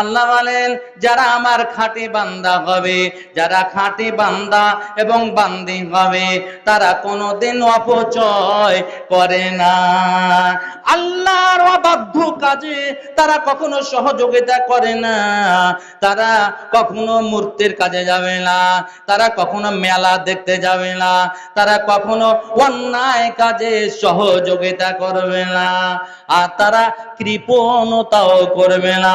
আল্লাহ বলেন, যারা আমার খাঁটি বান্দা হবে, যারা খাঁটি বান্দা এবং বান্দি হবে, তারা কোনোদিন অপচয় করে না। আল্লাহর অবাধ্য কাজে তারা কখনো সহযোগিতা করে না। তারা কখনো মূর্তির কাজে যাবে না। তারা কখনো মেলা দেখতে যাবে না। তারা কখনো অন্যায় কাজে সহযোগিতা করবে না। আর তারা কৃপণতাও করবে না।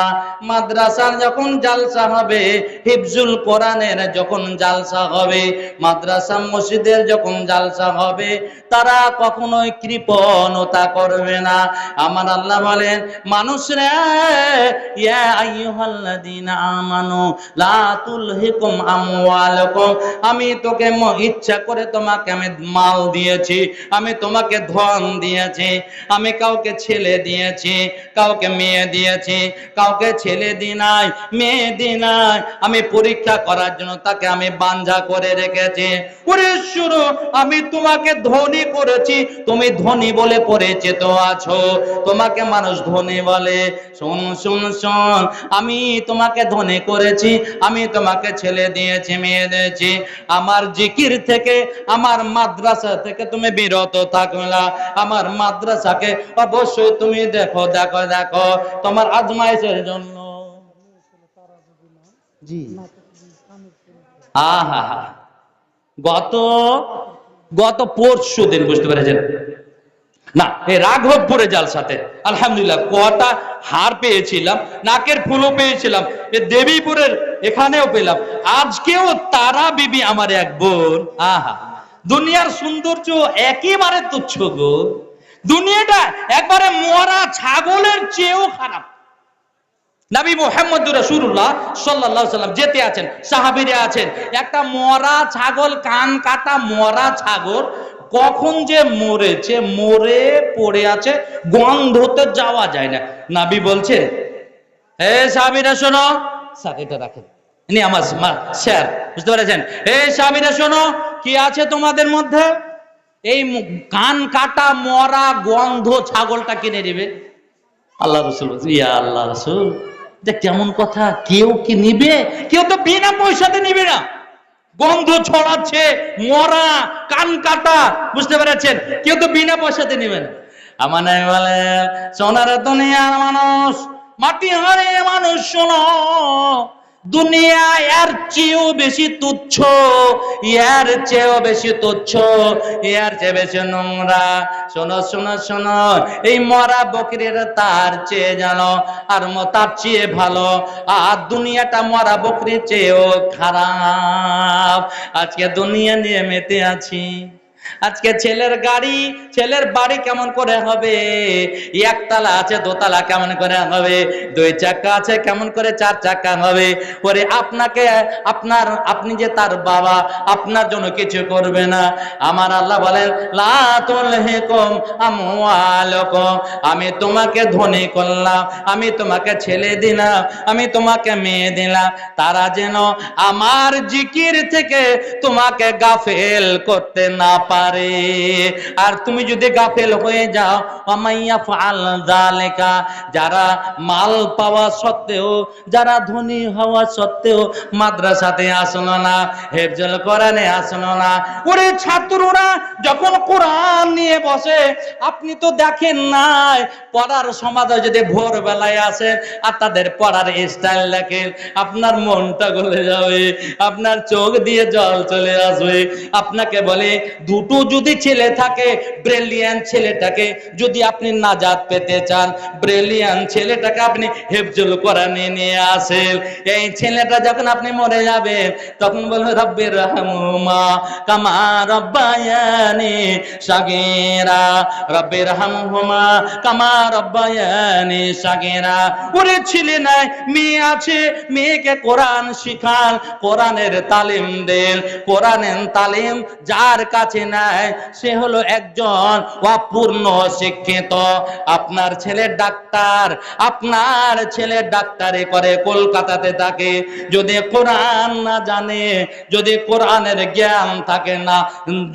মাদ্রাসার যখন জালসা হবে, হিফজুল কোরআনের যখন জালসা হবে, মাদ্রাসা মসজিদের যখন জালসা হবে, তারা কখনোই কৃপণতা করবে না। আমার আল্লাহ বলেন ইয়া আইয়ুহাল্লাযীনা আমানু, লা তুলহিকুম আমওয়ালুকুম, আমি তোকে ইচ্ছা করে তোমাকে আমি মাল দিয়েছি, আমি তোমাকে ধন দিয়েছি, আমি কাউকে ছেলে দিয়েছি, কাউকে মেয়ে দিয়েছি, কাউকে ছেলে দি নাই মেয়ে দি নাই আমি পরীক্ষা করার জন্য তাকে আমি বাঞ্ঝা করে রেখেছি। ওরে আমি তোমাকে ধনী করেছি, তুমি ধনী বলে পরিচিত আছো। তোমাকে মানুষ ধনী বলে। শোন শোন শোন, আমি তোমাকে ধনী করেছি, আমি তোমাকে ছেলে দিয়েছি, মেয়ে দিয়েছি। আমার জিকির থেকে, আমার মাদ্রাসা থেকে তুমি বিরত থাকবে না আমার মাদ্রাসাকে অবশ্যই তুমি দেখো দেখো দেখো তোমার আজমাইশের জন্য। জি। আহা গত গত পরশু দিন বুঝতে পেরেছেন? না এই রাঘবপুরে জালসাতে আলহামদুলিল্লাহ কটা হার পেয়েছিলাম নাকের ফুলও পেয়েছিলাম এ দেবীপুরের এখানেও পেলাম। আজকেও তারা বিবি আমার এক বোন। আহা দুনিয়ার সৌন্দর্য একেবারে তুচ্ছ গো। দুনিয়াটা একবারে মরা ছাগলের চেয়েও খারাপ। নবী মোহাম্মদ রাসূলুল্লাহ সাল্লাল্লাহু সাল্লাম যেতে আছেন, সাহাবীরা আছেন। একটা মরা ছাগল, কান কাটা মরা ছাগল কখন যে মরেছে, মরে পড়ে আছে, গন্ধতে যাওয়া যায় না। নাবি বলছে হে সাহাবীরা শোনো স্যার এটা রাখেন। ইনি আমার স্যার, বুঝতে পেরেছেন? হে সাহাবীরা শোনো, কি আছে তোমাদের মধ্যে? এই কান কাটা, মরা, গন্ধ ছাগলটা কিনে নেবে আল্লাহ রসুল ইয়া আল্লাহ রসুল, যে কেমন কথা, কেউ কি নিবে? কেউ তো বিনা পয়সাতে নিবে না। গন্ধ ছড়াচ্ছে, মরা, কান কাটা, বুঝতে পেরেছেন? কেউ তো বিনা পয়সাতে নিবে না। আমার বলে, সোনার দুনিয়ার মানুষ, মাটি হারে মানুষ শোনো। দুনিয়া এর চেয়েও বেশি তুচ্ছ, এর চেয়েও বেশি তুচ্ছ, এর চেয়ে বেশি নোংরা। শোনো শোনো শোনো, এই মরা বকরির তার চেয়ে জানো আর তার চেয়ে ভালো। আর দুনিয়াটা মরা বকরির চেয়েও খারাপ। আজকে দুনিয়া নিয়ে মেতে আছি। আজকে ছেলের গাড়ি, ছেলের বাড়ি কেমন করে হবে? একতলা আছে, দোতলা কেমন করে হবে? দুই চাকা আছে, কেমন করে চার চাকা হবে? ওরে আপনাকে, আপনার, আপনি যে তার বাবা, আপনার জন্য কিছু করবে না। আমার আল্লাহ বলেন আমি তোমাকে ধনী করলাম, আমি তোমাকে ছেলে দিলাম, আমি তোমাকে মেয়ে দিলাম। তারা যেন আমার জিকির থেকে তোমাকে গাফেল করতে না পারে আর তুমি যদি গাফেল হয়ে যাও আমাইয়া ফাল জালেকা যারা মাল পাওয়া সত্ত্বেও, যারা ধনী হওয়া সত্ত্বেও মাদ্রাসাতে আসলো না, হেফজল কোরআনে আসলো না। ওরে ছাত্ররা, যখন কোরআন নিয়ে বসে, আপনি তো দেখেন নাই, পড়ার সমাজে যদি ভোরবেলায় আসে, আর তাদের পড়ার স্টাইল দেখেন আপনার মনটা গলে যাবে, আপনার চোখ দিয়ে জল চলে আসবে। আপনাকে বলে, দুটো যদি ছেলে থাকে ব্রেলিয়ান ছেলেটাকে যদি আপনি নাজাত পেতে চান ব্রেলিয়ান ছেলেটাকে আপনি হেফজুল কোরআনে নিয়ে আসেন। এই ছেলেটা যখন আপনি মরে যাবেন তখন বলবে রব্বির রহমুমা কামা রব্বায়ানি সাগীরা। রব্বির রহমুমা কামা রব্বায়ানি সাগীরা। ওরে ছেলে নাই, মেয়ে আছে, মেয়েকে কোরআন শিখান, কোরআনের তালিম দেন। কোরআনের তালিম যার কাছে নাই, সে হলো একজন অপূর্ণ শিক্ষিত। আপনার ছেলে ডাক্তার, আপনার ছেলে ডাক্তারি করে কলকাতাতে থাকে। যদি কোরআন না জানে, যদি কোরআনের জ্ঞান থাকে না,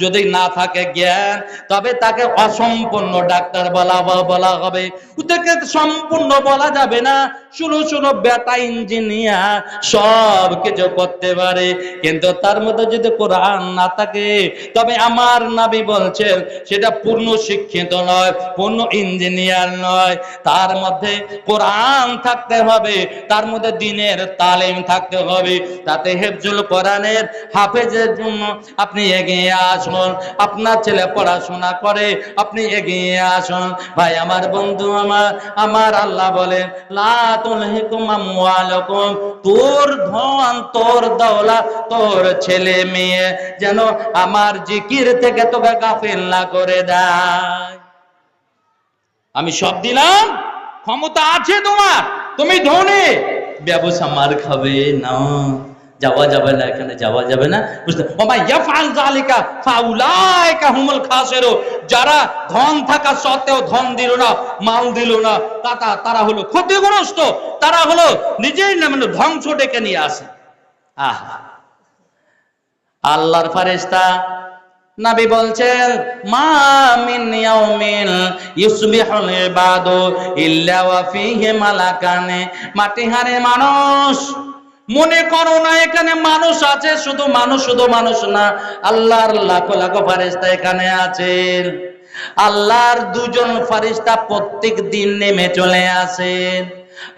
যদি না থাকে জ্ঞান, তবে তাকে অসম্পূর্ণ ডাক্তার বলা বলা হবে। তাকে সম্পূর্ণ বলা যাবে না। শুনো শুনো, বেটা ইঞ্জিনিয়ার, সব কিছু করতে পারে। কিন্তু তার মধ্যে যদি কোরআন না থাকে, তবে আমার নাবি বলছেন, সেটা পূর্ণ শিক্ষিত নয়, পূর্ণ ইঞ্জিনিয়ার নয়। তার মধ্যে কোরআন থাকতে হবে, তার মধ্যে দিনের তালিম থাকতে হবে। তাতে হেফজুল কোরআনের হাফেজের জন্য আপনি এগিয়ে আসুন, আপনার ছেলে পড়াশোনা করে আপনি এগিয়ে আসুন। ভাই, আমার বন্ধু, আমার আমার আল্লাহ বলেন, লা তুলহিকুম আমওয়ালুকুম, তোর ধন, তোর দৌলত, তোর ছেলে মেয়ে, যেন আমার জিকির থেকে তোকে গাফিল না করে দেয়। আমি সব দিলাম, ক্ষমতা আছে তোমার, তুমি ধনে। ব্যবসা মার খাবে না, যাওয়া যাবে না, এখানে যাওয়া যাবে না। বুঝতে হুমুল যারা ধন থাকা সত্ত্বেও ধন দিল না, মাল দিল না তারা তারা হলো ক্ষতিগ্রস্ত। তারা হলো নিজেই না মানে ধ্বংস ডেকে নিয়ে আসে। আহ। আল্লাহর ফারেস্তা নবী বলছেন, মা মিন ইয়াউমিন ইউসবিহুল ইবাদু ইল্লা ওয়া ফীহি মালাকানে। মাটি হারে মানুষ, মনে করো না, এখানে মানুষ আছে, শুধু মানুষ শুধু মানুষ না, আল্লাহর লাখো লাখো ফারেস্তা এখানে আছেন। আল্লাহর দুজন ফারিস্তা প্রত্যেক দিন নেমে চলে আসেন।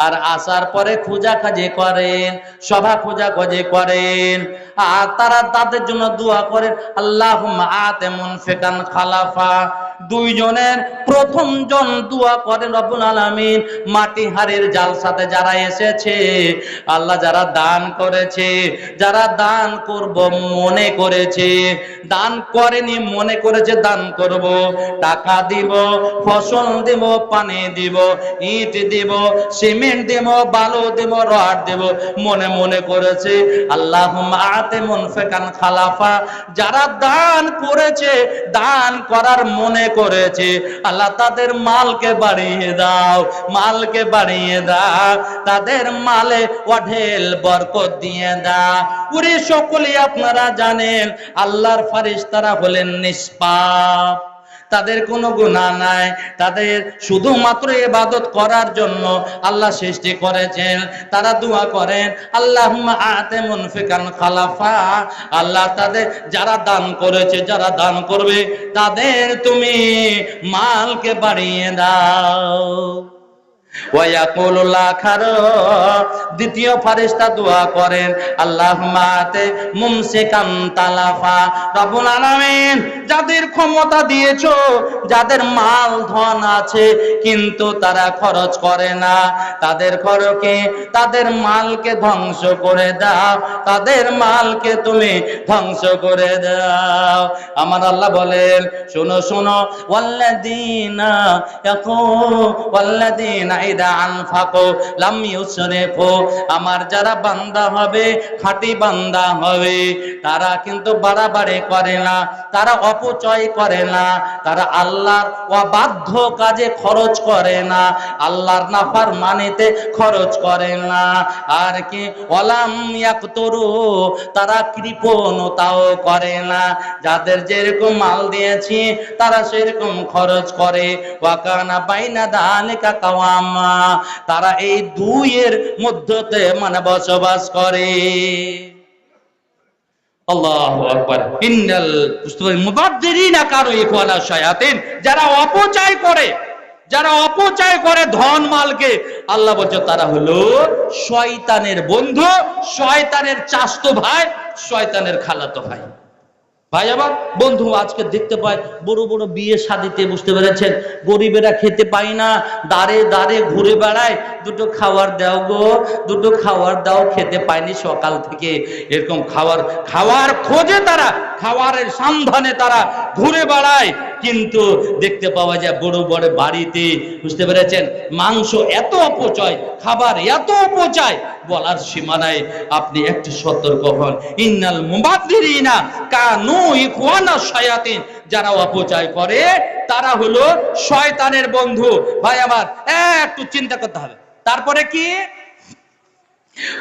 আর আসার পরে খোঁজাখাজি করেন, সভা খোঁজাখুঁজি করেন। আর তারা তাদের জন্য দোয়া করেন আল্লাহ মুনফিকান খালাফা। দুইজনের প্রথম জন দোয়া করেন, রব্বুল আলামিন মাটি হাড়ির জাল সাথে যারা এসেছে, আল্লাহ যারা দান করেছে, যারা দান করব, মনে করেছে। দান করেনি, মনে করেছে, দান করব। টাকা দিব, ফসল দিব, পানি দিব, ইট দিব সিমেন্ট দিব, বালু দিব, রড দিব, মনে মনে করেছে আল্লাহ আতে মুনফিকান খালাফা। যারা দান করেছে, দান করার মনে করেছে, আল্লাহ তাদের মালকে বাড়িয়ে দাও, মালকে বাড়িয়ে দাও, তাদের মালে অঢেল বরকত দিয়ে দাও। উরে সকলে আপনারা জানেন, আল্লাহর ফারিস্তারা হলেন নিষ্পাপ। তাদের কোনো গুণা নাই। তাদের শুধুমাত্র এবাদত করার জন্য আল্লাহ সৃষ্টি করেছেন। তারা দোয়া করেন আল্লাহ আতে মুনফিকান খালাফা। আল্লাহ তাদের, যারা দান করেছে, যারা দান করবে, তাদের তুমি মালকে বাড়িয়ে দাও। দ্বিতীয় ফারিস্তা দোয়া করেন রব্বুল আলামিন যাদের ক্ষমতা দিয়েছ, যাদের মাল ধন আছে, কিন্তু তারা খরচ করে না, তাদের খরকে তাদের মালকে ধ্বংস করে দাও, তাদের মালকে তুমি ধ্বংস করে দাও। আমার আল্লাহ বলেন, শোনো শোনো ইয়াকু ওয়াল্লাযীনা আমার যারা বান্দা হবে, খাঁটি বান্দা হবে, তারা কিন্তু বাড়াবাড়ি করে না, তারা অপচয় করে না, তারা আল্লাহর অবাধ্য কাজে খরচ করে না, আল্লাহর নাফার মানিতে খরচ করে না। আর কি অলাম ইয়াকতরু, তারা কৃপণতাও করে না। যাদের যেরকম মাল দিয়েছি, তারা সেরকম খরচ করে। ওয়াকানা বাইনা দালিকা কাওয়ামা তারা এই দুইয়ের মধ্যতে মানে বসবাস করে। যারা অপচয় করে, যারা অপচয় করে ধন মালকে, আল্লাহ বলছে, তারা হলো শয়তানের বন্ধু, শয়তানের চাস্তো ভাই, শয়তানের খালাতো ভাই। ভাই, আমার বন্ধু আজকে দেখতে পাই বড় বড় বিয়ে শাদিতে বুঝতে পেরেছেন? গরিবেরা খেতে পাই না দাঁড়ে দাঁড়ে ঘুরে বেড়ায়। দুটো খাওয়ার দাও গো, দুটো খাওয়ার দাও, খেতে পায়নি সকাল থেকে। এরকম খাওয়ার খাওয়ার খোঁজে তারা, খাওয়ারের সন্ধানে তারা ঘুরে বেড়ায়। কিন্তু দেখতে পাওয়া যায় বড় বড় বাড়িতে বুঝতে পেরেছেন মাংস এত অপচয় খাবার এত অপচয় বলার সীমানায় আপনি একটু সতর্ক হন ইন্নাল মুবাদ্দিরিনা কানু ইখওয়ানা শায়াতিন যারা অপচয় করে তারা হলো শয়তানের বন্ধু ভাই আমার একটু চিন্তা করতে হবে তারপরে কি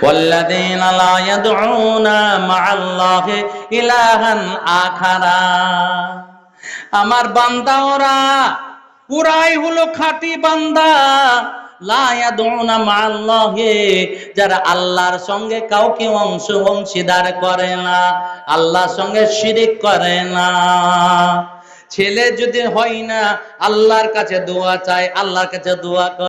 والذين لا يدعون مع الله إلها آخر আমার বান্দা ওরা। পুরাই হলো খাঁটি বান্দা। যারা আল্লাহর সঙ্গে কাউকে অংশ অংশীদার করে না, আল্লাহর সঙ্গে শিরিক করে না। ছেলে যদি হয় না, আল্লাহর কাছে দোয়া চায়, আল্লাহর কাছে দোয়া